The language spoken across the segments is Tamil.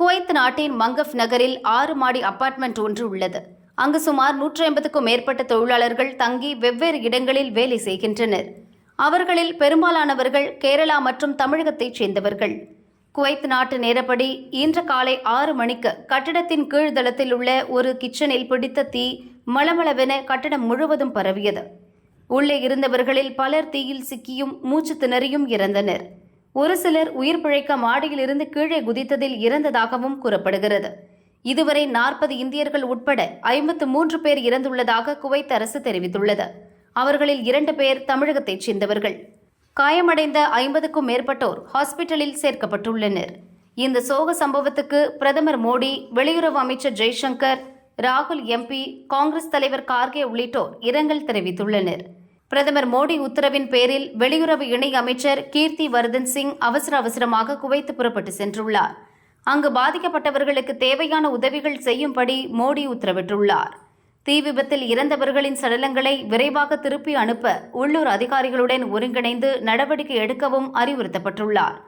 குவைத் நாட்டின் மங்கஃப் நகரில் ஆறு மாடி அபார்ட்மெண்ட் ஒன்று உள்ளது. அங்கு சுமார் நூற்றி ஐம்பதுக்கும் மேற்பட்ட தொழிலாளர்கள் தங்கி வெவ்வேறு இடங்களில் வேலை செய்கின்றனர். அவர்களில் பெரும்பாலானவர்கள் கேரளா மற்றும் தமிழகத்தைச் சேர்ந்தவர்கள். குவைத் நாட்டு நேரப்படி இன்று காலை ஆறு மணிக்கு கட்டிடத்தின் கீழ்தளத்தில் உள்ள ஒரு கிச்சனில் பிடித்த தீ மளமளவென கட்டடம் முழுவதும் பரவியது. உள்ளே இருந்தவர்களில் பலர் தீயில் சிக்கியும் மூச்சு திணறியும் இறந்தனர். ஒரு சிலர் உயிர் பிழைக்க மாடியில் இருந்து கீழே குதித்ததில் இறந்ததாகவும் கூறப்படுகிறது. இதுவரை நாற்பது இந்தியர்கள் உட்பட ஐம்பத்து மூன்று பேர் இறந்துள்ளதாக குவைத் அரசு தெரிவித்துள்ளது. அவர்களில் இரண்டு பேர் தமிழகத்தைச் சேர்ந்தவர்கள். காயமடைந்த ஐம்பதுக்கும் மேற்பட்டோர் ஹாஸ்பிட்டலில் சேர்க்கப்பட்டுள்ளனர். இந்த சோக சம்பவத்துக்கு பிரதமர் மோடி வெளியுறவு அமைச்சர் ஜெய்சங்கர் ராகுல் எம்பி காங்கிரஸ் தலைவர் கார்கே உள்ளிட்டோர் இரங்கல் தெரிவித்துள்ளனர். பிரதமர் மோடி உத்தரவின் பேரில் வெளியுறவு இணை அமைச்சர் கீர்த்தி வர்தன் சிங் அவசர அவசரமாக குவைத்து புறப்பட்டு சென்றுள்ளார். அங்கு பாதிக்கப்பட்டவர்களுக்கு தேவையான உதவிகள் செய்யும்படி மோடி உத்தரவிட்டுள்ளார். தீ விபத்தில் இறந்தவர்களின் சடலங்களை விரைவாக திருப்பி அனுப்ப உள்ளூர் அதிகாரிகளுடன் ஒருங்கிணைந்து நடவடிக்கை எடுக்கவும் அறிவுறுத்தப்பட்டுள்ளார்.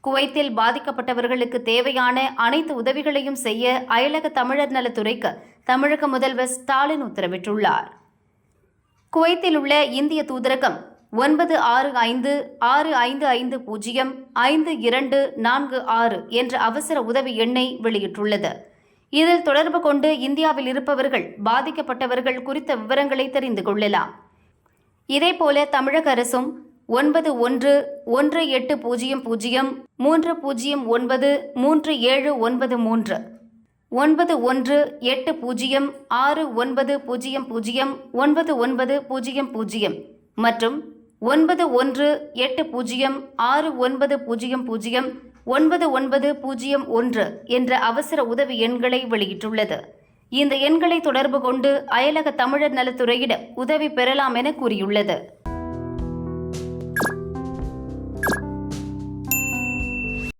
குவைத்தில் பாதிக்கப்பட்டவர்களுக்கு தேவையான அனைத்து உதவிகளையும் செய்ய அயலக தமிழர் நலத்துறைக்கு தமிழக முதல்வர் ஸ்டாலின் உத்தரவிட்டுள்ளார். குவைத்தில் உள்ள இந்திய தூதரகம் ஒன்பது ஆறு ஐந்து ஆறு ஐந்து ஐந்து பூஜ்ஜியம் ஐந்து இரண்டு நான்கு ஆறு என்ற அவசர உதவி எண்ணை வெளியிட்டுள்ளது. இதில் தொடர்பு கொண்டு இந்தியாவில் இருப்பவர்கள் பாதிக்கப்பட்டவர்கள் குறித்த விவரங்களை தெரிந்து கொள்ளலாம். இதேபோல தமிழக அரசும் ஒன்பது ஒன்று ஒன்று எட்டு பூஜ்ஜியம் பூஜ்ஜியம் மூன்று பூஜ்ஜியம் ஒன்பது மூன்று ஏழு ஒன்பது மூன்று ஒன்பது ஒன்று எட்டு பூஜ்ஜியம் ஆறு ஒன்பது பூஜ்ஜியம் பூஜ்ஜியம் ஒன்பது ஒன்பது பூஜ்ஜியம் பூஜ்ஜியம் மற்றும் ஒன்பது ஒன்று எட்டு பூஜ்ஜியம் ஆறு ஒன்பது பூஜ்ஜியம் பூஜ்ஜியம் ஒன்பது ஒன்பது பூஜ்ஜியம் ஒன்று என்ற அவசர உதவி எண்களை வெளியிட்டுள்ளது. இந்த எண்களை தொடர்பு கொண்டு அயலக தமிழர் நலத்துறையிடம் உதவி பெறலாம் என கூறியுள்ளது.